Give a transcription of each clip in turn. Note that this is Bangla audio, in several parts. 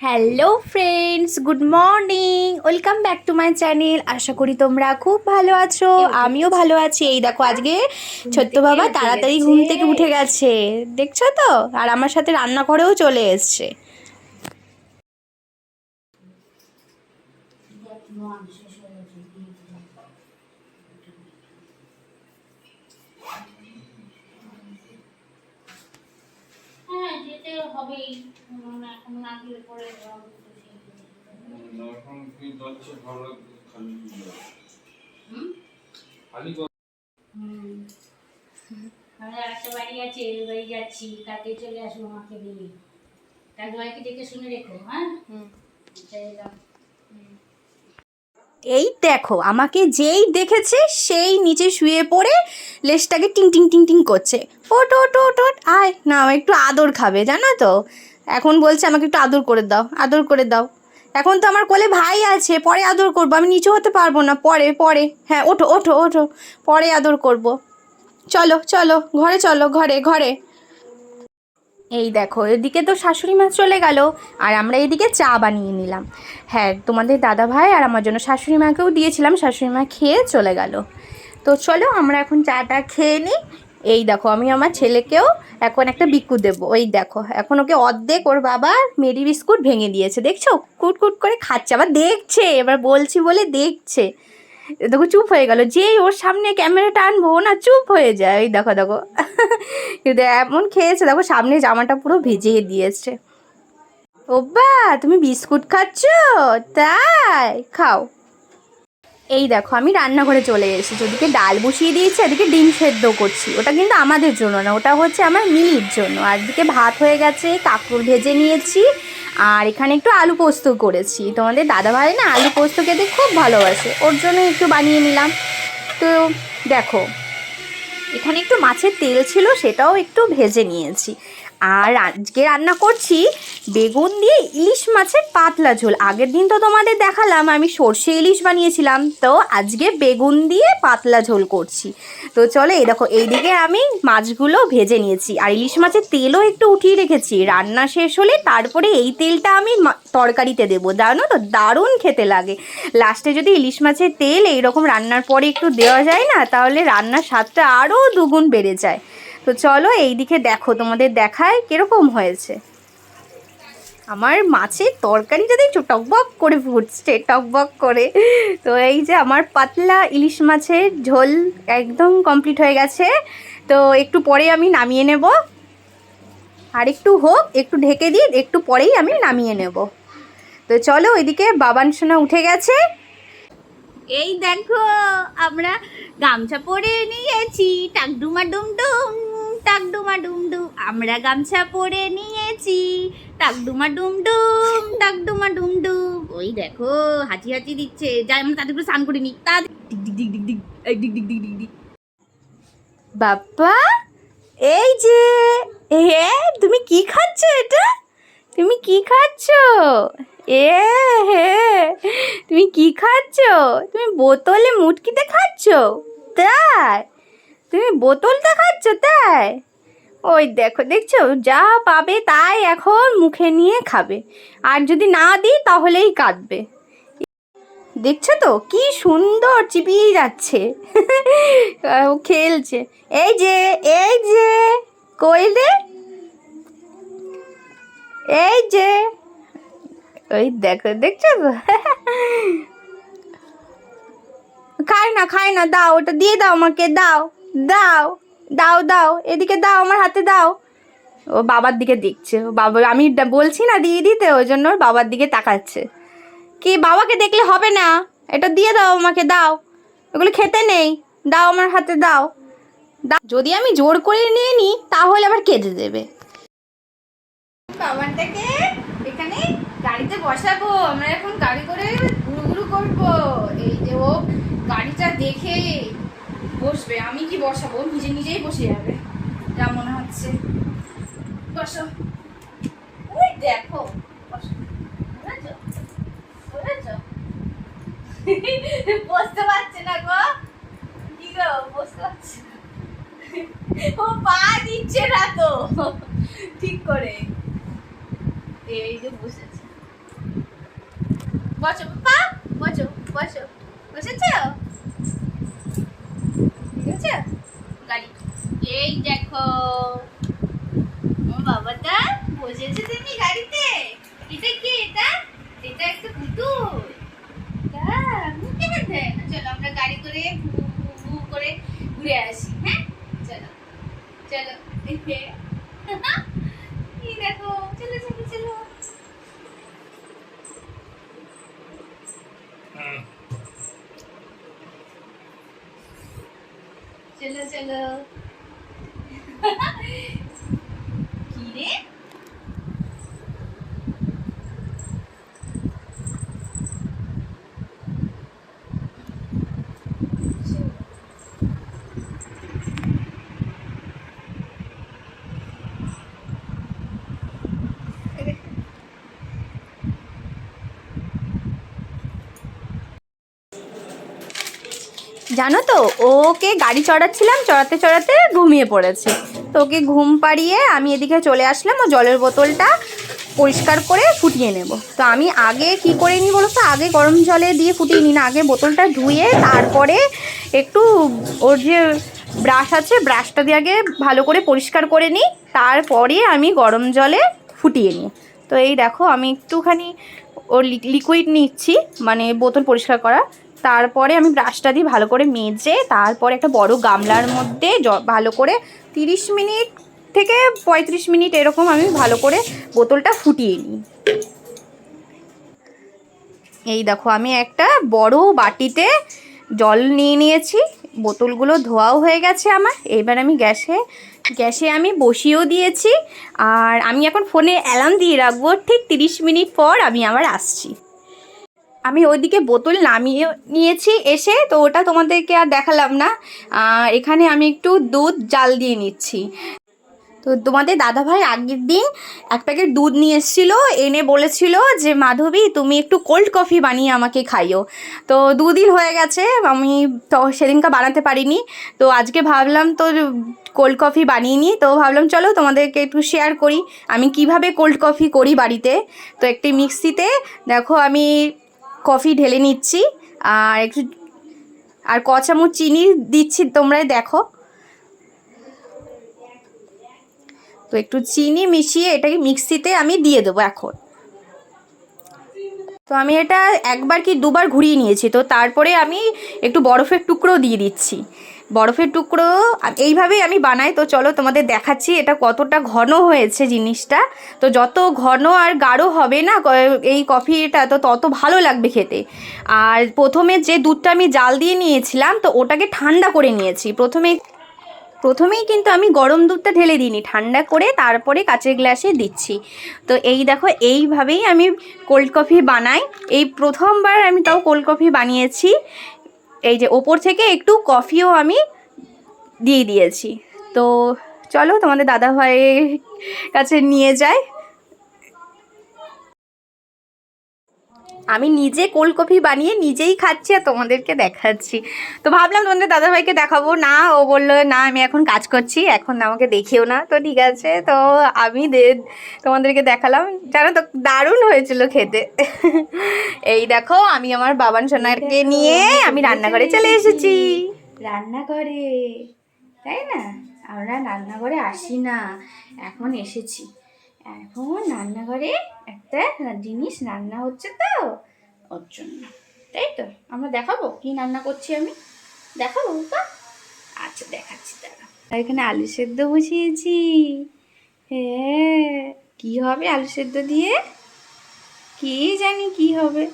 Hello friends good morning welcome back to my channel আশা করি তোমরা খুব ভালো আছো। আমিও ভালো আছি। এই দেখো আজকে ছোট্ট বাবা তাড়াতাড়ি ঘুম থেকে উঠে গেছে। দেখছ তো? আর আমার সাথে রান্নাঘরেও চলে এসছে হ্যাঁ যেতে হবেই এখন না গেলে পরে আবার তো সেই এখন কি যাচ্ছে ভালো খালি হুম? খালি হুম। আমাদের একটা বাড়ি আছে ওই বাড়ি যাচ্ছি কালকে চলে আসব আমাকে দিয়ে কাল ভাইকে দেখে শুনে রেখো হ্যাঁ? এলাম। এই দেখো, আমাকে যেই দেখেছে সেই নিচে শুয়ে পড়ে লেজটাকে টিং টিং টিং টিং করছে। ওট ওট ওট ওট, আয় না একটু আদর খাবে, জানো তো? এখন বলছে আমাকে একটু আদর করে দাও, আদর করে দাও। এখন তো আমার কোলে ভাই আছে, পরে আদর করব। আমি নিচু হতে পারব না, পরে পরে। হ্যাঁ ওঠো ওঠো ওঠো, পরে আদর করব। চলো চলো, ঘরে চলো, ঘরে ঘরে। এই দেখো, এদিকে তো শাশুড়ি মা চলে গেল, আর আমরা এদিকে চা বানিয়ে নিলাম। হ্যাঁ তোমাদের দাদা ভাই আর আমার জন্য শাশুড়ি মাকেও দিয়েছিলাম, শাশুড়ি মা খেয়ে চলে গেল। তো চলো, আমরা এখন চাটা খেয়ে নিই এই দেখো, আমি আমার ছেলেকেও এখন একটা বিস্কুট দেবো। ওই দেখো, এখন ওকে অর্ধেক ওর বাবা মেরি বিস্কুট ভেঙে দিয়েছে, দেখছ? কুট কুট করে খাচ্ছে, আবার দেখছে, এবার বলছি বলে দেখছে। দেখো চুপ হয়ে গেল। যেই ওর সামনে ক্যামেরাটা আনব না চুপ হয়ে যায়। দেখো দেখো। কিন্তু এমন খেয়েছে, দেখো সামনে জামাটা পুরো ভেজে দিয়েছে। ওব্বা, তুমি বিস্কুট খাচ্ছ? তাই, খাও। এই দেখো, আমি রান্নাঘরে চলে এসেছি। ওদিকে ডাল বসিয়ে দিয়েছি, এদিকে ডিম সেদ্ধ করছি। ওটা কিন্তু আমাদের জন্য না, ওটা হচ্ছে আমার মিলির জন্য। আর এদিকে ভাত হয়ে গেছে কাকুর ভেজে নিয়েছি, আর এখানে একটু আলু পোস্ত করেছি। তোমাদের দাদাভাই না আলু পোস্ত খেতে খুব ভালোবাসে, ওর জন্য একটু বানিয়ে নিলাম। তো দেখো, এখানে একটু মাছের তেল ছিল, সেটাও একটু ভেজে নিয়েছি। আর আজকে রান্না করছি বেগুন দিয়ে ইলিশ মাছের পাতলা ঝোল। আগের দিন তো তোমাদের দেখালাম, আমি সর্ষে ইলিশ বানিয়েছিলাম। তো আজকে বেগুন দিয়ে পাতলা ঝোল করছি। তো চলো এই দেখো, এইদিকে আমি মাছগুলো ভেজে নিয়েছি। আর ইলিশ মাছের তেলও একটু উঠিয়ে রেখেছি। রান্না শেষ হলে তারপরে এই তেলটা আমি তরকারিতে দেবো। জানো তো, দারুণ খেতে লাগে। লাস্টে যদি ইলিশ মাছের তেল এইরকম রান্নার পরে একটু দেওয়া যায় না, তাহলে রান্নার স্বাদটা আরও দুগুণ বেড়ে যায়। তো চলো এই দিকে দেখো, তোমাদের দেখায় কীরকম হয়েছে। আমার মাছের তরকারিটা দেখছ টকবক করে ফুটছে টকবক করে, তো এই যে আমার পাতলা ইলিশ মাছের ঝোল একদম কমপ্লিট হয়ে গেছে। তো একটু পরে আমি নামিয়ে নেব। আর একটু হোক, একটু ঢেকে দিই, একটু পরেই আমি নামিয়ে নেব। তো চলো ওইদিকে বাবান সোনা উঠে গেছে। এই দেখো, আমরা গামছা পরে নিয়েছি টাকডুমা ডুমডুম টাকডুমা ডুমডুম আমরা গামছা পরে নিয়েছি। টাকডুমা ডুমডুম টাকডুমা ডুমডুম ওই দেখো, হাঁচি হাঁচি দিচ্ছে। যাই আমরা তাদের স্নান করিনি। তা ডিগ ডিগ ডিগ ডিগ ডিগ বাপ্পা, এই যে হে তুমি কি খাচ্ছ এটা? তুমি কি খাচ্ছ? এ, হে, তুমি কি খাচ্ছ? তুমি বোতলে মুটকিতে খাচ্ছ? তাই তুমি বোতলটা খাচ্ছ তাই? ওই দেখো, দেখছ? যা পাবে তাই এখন মুখে নিয়ে খাবে। আর যদি না দিই তাহলেই কাঁদবে। দেখছ তো? কি সুন্দর চিপিয়ে যাচ্ছে। ও খেলছে। এই যে এই যে, কই রে? এই যে। ওই দেখো, দেখছ তো? খায় না খায় না, দাও, ওটা দিয়ে দাও আমাকে, দাও। দাও দাও দাও, এদিকে দাও, আমার হাতে দাও। ও বাবার দিকে দেখছে। বাবা, আমি বলছি না দিয়ে দিতে ওই জন্য বাবার দিকে তাকাচ্ছে। কি, বাবাকে দেখলে হবে না? এটা দিয়ে দাও আমাকে, দাও। এগুলো খেতে নেই। দাও আমার হাতে, দাও। যদি আমি জোর করে নিয়ে নিই, তাহলে আবার কেঁদে দেবে। বাবানটাকে এখানে গাড়িতে বসাবো। আমরা এখন গাড়ি করে ঘুরু ঘুরু করব। এই যে ও গাড়িটা দেখে বসবে। আমি কি বসাবো? নিজে নিজেই বসে যাবে। যা মনে হচ্ছে। বসো। ওই দেখো? বসতে পারছে না গো। কি গো? বসতে পারছে ও পা দিচ্ছে না তো। ঠিক করে। এই যে বসেছে। বসো, পা। বসো বসো। বসেছ? আছে এই দেখো। ও বাবাটা বসেছে তুমি গাড়িতে? এটা কি এটা? এটা একটা পুতুল। মুখে চলো আমরা গাড়ি করে ভু করে ঘুরে আসি হ্যাঁ? চলো চলো। যে। দেখো, চলো চলো চলো। চলো চলো কি রে জানো তো, ওকে গাড়ি চড়াচ্ছিলাম, চড়াতে চড়াতে ঘুমিয়ে পড়েছে। তো ওকে ঘুম পাড়িয়ে আমি এদিকে চলে আসলাম, ও জলের বোতলটা পরিষ্কার করে ফুটিয়ে নেব। তো আমি আগে কি করে নিই বলো তো? আগে গরম জলে দিয়ে ফুটিয়ে নিই না, আগে বোতলটা ধুয়ে তারপরে একটু ওর যে ব্রাশ আছে, ব্রাশটা দিয়ে আগে ভালো করে পরিষ্কার করে নিই, তারপরে আমি গরম জলে ফুটিয়ে নিই। তো এই দেখো, আমি একটুখানি ওর লিকুইড নিচ্ছি মানে বোতল পরিষ্কার করা। তারপরে আমি ব্রাশটা দিয়ে ভালো করে মেজে তারপরে একটা বড় গামলার মধ্যে ভালো করে তিরিশ মিনিট থেকে পঁয়ত্রিশ মিনিট এরকম আমি ভালো করে বোতলটা ফুটিয়ে নিই। এই দেখো, আমি একটা বড় বাটিতে জল নিয়ে নিয়েছি, বোতলগুলো ধোয়াও হয়ে গেছে আমার। এবার আমি গ্যাসে গ্যাসে আমি বসিয়েও দিয়েছি, আর আমি এখন ফোনে অ্যালার্ম দিয়ে রাখব, ঠিক তিরিশ মিনিট পর আমি আবার আসছি। আমি ওইদিকে বোতল নামিয়ে নিয়েছি এসে, তো ওটা তোমাদেরকে আর দেখালাম না। এখানে আমি একটু দুধ, জাল দিয়ে নিচ্ছি। তো তোমাদের দাদাভাই আগের দিন এক প্যাকেট দুধ নিয়ে এসেছিল, এনে বলেছিল যে, মাধবী, তুমি একটু কোল্ড কফি বানিয়ে আমাকে খাইও। তো দুদিন হয়ে গেছে, আমি তো সেদিনকে বানাতে পারিনি। তো আজকে ভাবলাম তো কোল্ড কফি বানিয়ে নিই তো ভাবলাম, চলো তোমাদেরকে একটু শেয়ার করি, আমি কীভাবে কোল্ড কফি করি বাড়িতে? তো একটি মিক্সিতে, দেখো আমি কফি ঢেলে নিচ্ছি আর একটু, আর ক চামচ চিনি দিচ্ছি, তোমরাই দেখো। তো একটু চিনি মিশিয়ে এটাকে মিক্সিতে আমি দিয়ে দেবো এখন। তো আমি এটা একবার কি দুবার ঘুরিয়ে নিয়েছি, তো তারপরে আমি একটু বরফের টুকরো দিয়ে দিচ্ছি। বরফের টুকরো। এইভাবেই আমি বানাই। তো চলো তোমাদের দেখাচ্ছি এটা কতটা ঘন হয়েছে জিনিসটা। তো যত ঘন আর গাঢ় হবে না এই কফিটা, তো তত ভালো লাগবে খেতে। আর প্রথমে যে দুধটা আমি জাল দিয়ে নিয়েছিলাম, তো ওটাকে ঠান্ডা করে নিয়েছি। প্রথমে, প্রথমেই কিন্তু আমি গরম দুধটা ঢেলে দিইনি, ঠান্ডা করে তারপরে কাচের গ্লাসে দিচ্ছি। তো এই দেখো, এইভাবেই আমি কোল্ড কফি বানাই। এই প্রথমবার আমি তাও কোল্ড কফি বানিয়েছি। এই যে ওপর থেকে একটু কফিও আমি দিয়ে দিয়েছি। তো চলো তোমাদের দাদাভাইয়ের কাছে নিয়ে যাই। আমি নিজে কোল্ড কফি বানিয়ে নিজেই খাচ্ছি আর তোমাদেরকে দেখাচ্ছি। তো ভাবলাম তোমাদের দাদাভাইকে দেখাবো। না ও বলল না আমি এখন কাজ করছি এখন আমাকে দেখিও না। তো ঠিক আছে তো আমি দে- তোমাদেরকে দেখালাম। জানো তো দারুণ হয়েছিল খেতে। এই দেখো আমি আমার বাবান সোনারকে নিয়ে আমি রান্নাঘরে চলে এসেছি। রান্নাঘরে তাই না? আমরা রান্নাঘরে আসি না এখন এসেছি। এখন রান্নাঘরে একটা জিনিস রান্না হচ্ছে তো। ওর জন্য। তাই তো? আমরা দেখাবো? কি রান্না করছি আমি? দেখাবো বাবা আচ্ছা দেখাচ্ছি আর এখানে আলু সেদ্ধ বসিয়েছি। হ্যাঁ কি হবে আলু সেদ্ধ দিয়ে? কি জানি কি হবে।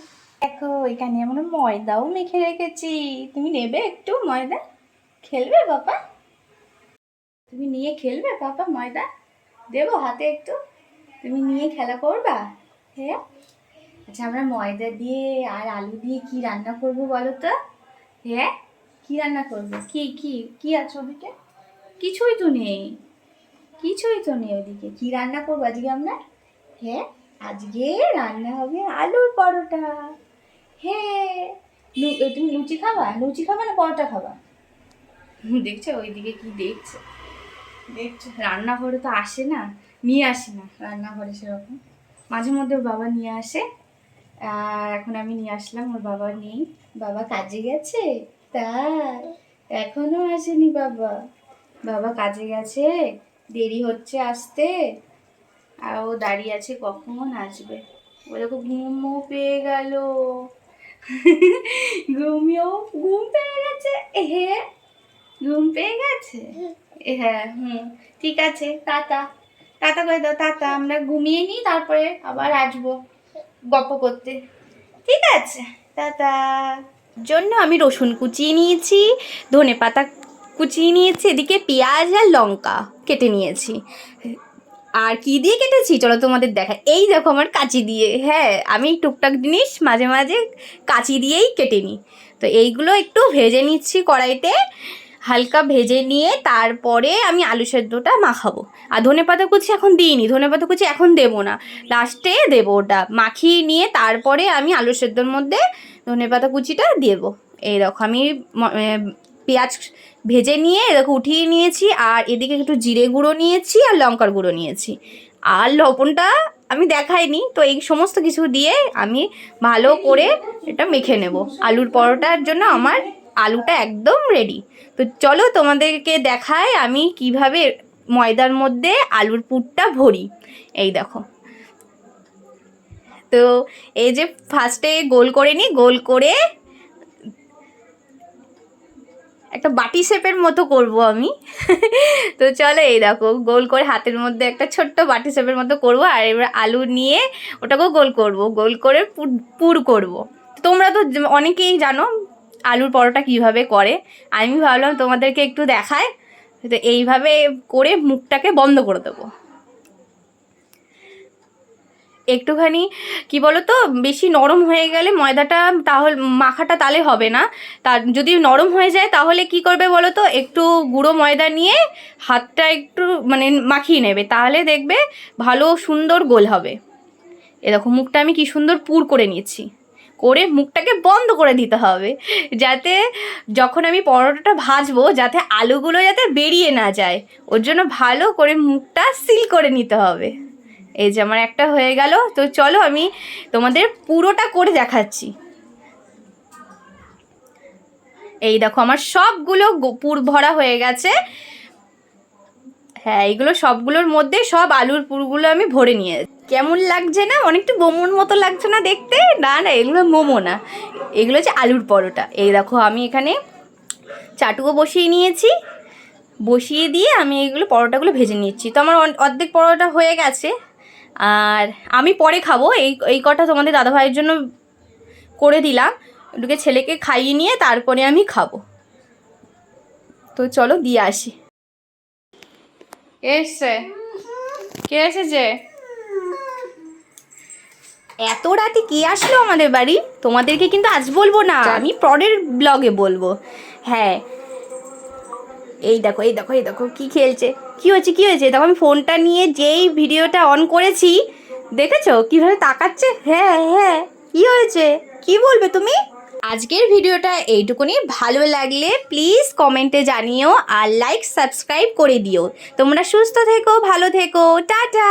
দেখো, এখানে আমরা ময়দাও মেখে রেখেছি। তুমি নেবে একটু ময়দা? খেলবে বাবা তুমি নিয়ে খেলবে বাবা ময়দা? দেবো হাতে একটু। তুমি নিয়ে খেলা করবা? হ্যাঁ? আচ্ছা আমরা ময়দা দিয়ে আর আলু দিয়ে কি রান্না করব বলো তো? হ্যাঁ? কি রান্না করব? কি কি কি আছে ওদিকে? কিছুই তো নেই। কিছুই তো নেই ওদিকে। কি রান্না করব আজকে আমরা? হ্যাঁ আজকে রান্না হবে আলুর পরোটা। হ্যাঁ। তুমি লুচি খাবা? লুচি খাবা না পরোটা খাবা? দেখছ ওইদিকে কি দেখছ? দেখছ, রান্নাঘরে তো আসে না, নিয়ে আসে না। রান্নাঘরে সেরকম। মাঝে মধ্যে বাবা নিয়ে আসে। আর এখন আমি নিয়ে আসলাম, ওর বাবা নেই। বাবা কাজে গেছে? তাই? এখনও আসেনি বাবা। বাবা কাজে গেছে, দেরি হচ্ছে আসতে। আর ও দাঁড়িয়ে আছে কখন আসবে? ও দেখো ঘুমও পেয়ে গেল। ঘুমিয়েও, ঘুম পেয়ে গেছে? হে ঘুম পেয়ে গেছে? হ্যাঁ হুম, ঠিক আছে তাতা টাটা করে দাও, টাটা। আমরা ঘুমিয়ে নিই, তারপরে আবার আসব। গল্প করতে। ঠিক আছে, টাটা। জন্য আমি রসুন কুচিয়ে নিয়েছি, ধনে পাতা কুচিয়ে নিয়েছি, এদিকে পেঁয়াজ আর লঙ্কা কেটে নিয়েছি। আর কি দিয়ে কেটেছি? চলো তোমাদের দেখা এই দেখো আমার কাঁচি দিয়ে। হ্যাঁ আমি টুকটাক জিনিস মাঝে মাঝে কাঁচি দিয়েই কেটে নিই। তো এইগুলো একটু ভেজে নিচ্ছি কড়াইতে। হালকা ভেজে নিয়ে তারপরে আমি আলু সেদ্ধটা মাখাবো। আর ধনে পাতা কুচি এখন দিইনি, ধনে পাতা কুচি এখন দেবো না। লাস্টে দেবো ওটা। মাখিয়ে নিয়ে তারপরে আমি আলু সেদ্ধর মধ্যে ধনে পাতা কুচিটা দেবো। এই দেখো, আমি পেঁয়াজ ভেজে নিয়ে দেখো উঠিয়ে নিয়েছি, আর এদিকে একটু জিরে গুঁড়ো নিয়েছি, আর লঙ্কার গুঁড়ো নিয়েছি। আর লবণটা আমি দেখাইনি, তো এই সমস্ত কিছু দিয়ে আমি ভালো করে এটা মেখে নেব। আলুর পরোটার জন্য আমার আলুটা একদম রেডি তো চলো তোমাদেরকে দেখায় আমি কীভাবে ময়দার মধ্যে আলুর পুরটা ভরি। এই দেখো। তো এই যে ফার্স্টে গোল করে নিই, গোল করে একটা বাটি শেপের মতো করব আমি। তো চলো এই দেখো, গোল করে হাতের মধ্যে একটা ছোট্ট বাটি শেপের মতো করব আর এবার আলু নিয়ে ওটাকেও গোল করব। গোল করে পুর পুর করব। তোমরা তো অনেকেই জানো আলুর পরোটা কীভাবে করে, আমি ভাবলাম তোমাদেরকে একটু দেখায় তো এইভাবে করে মুখটাকে বন্ধ করে দেবো। একটুখানি, কি বলো তো বেশি নরম হয়ে গেলে ময়দাটা তাহলে, মাখাটা তালে হবে না। তার, যদি নরম হয়ে যায় তাহলে কি করবে বলো তো একটু গুঁড়ো ময়দা নিয়ে হাতটা একটু মানে মাখিয়ে নেবে, তাহলে দেখবে ভালো সুন্দর গোল হবে। এরকম মুখটা আমি কি সুন্দর পুর করে নিয়েছি। করে মুখটাকে বন্ধ করে দিতে হবে। যাতে যখন আমি পরোটাটা ভাজবো, যাতে আলুগুলো যাতে বেরিয়ে না যায়। ওর জন্য ভালো করে মুখটা সিল করে নিতে হবে। এই যে আমার একটা হয়ে গেল। তো চলো আমি তোমাদের পুরোটা করে দেখাচ্ছি। এই দেখো আমার সবগুলো পুর ভরা হয়ে গেছে। হ্যাঁ এইগুলো সবগুলোর মধ্যে সব আলুর পুরগুলো আমি ভরে নিয়ে কেমন লাগছে না? অনেকটা মোমোর মতো লাগছে না দেখতে? না না, এগুলো মোমো না। এগুলো হচ্ছে আলুর পরোটা। এই দেখো, আমি এখানে চাটুও বসিয়ে নিয়েছি। বসিয়ে দিয়ে আমি এগুলো, পরোটাগুলো ভেজে নিচ্ছি। তো আমার অর্ধেক পরোটা হয়ে গেছে। আর আমি পরে খাব। এই এই কটা তোমাদের দাদাভাইয়ের জন্য করে দিলাম। ওটুকে ছেলেকে খাইয়ে নিয়ে তারপরে আমি খাব। তো চলো, দিয়ে আসি। এসছে। কে এসেছে? এত রাতে কে আসলো আমাদের বাড়ি? তোমাদেরকে কিন্তু আজ বলব না আমি পরের ব্লগে বলব। হ্যাঁ। এই দেখো এই দেখো এই দেখো কি খেলছে? কি হয়েছে কি হয়েছে? তখন আমি ফোনটা নিয়ে যেই ভিডিওটা অন করেছি দেখেছ? কীভাবে তাকাচ্ছে? হ্যাঁ হ্যাঁ। কি হয়েছে? কি বলবে তুমি? আজকের ভিডিওটা এইটুকুনি। ভালো লাগলে প্লিজ কমেন্টে জানিও আর লাইক সাবস্ক্রাইব করে দিও। তোমরা সুস্থ থেকো ভালো থেকো। টাটা!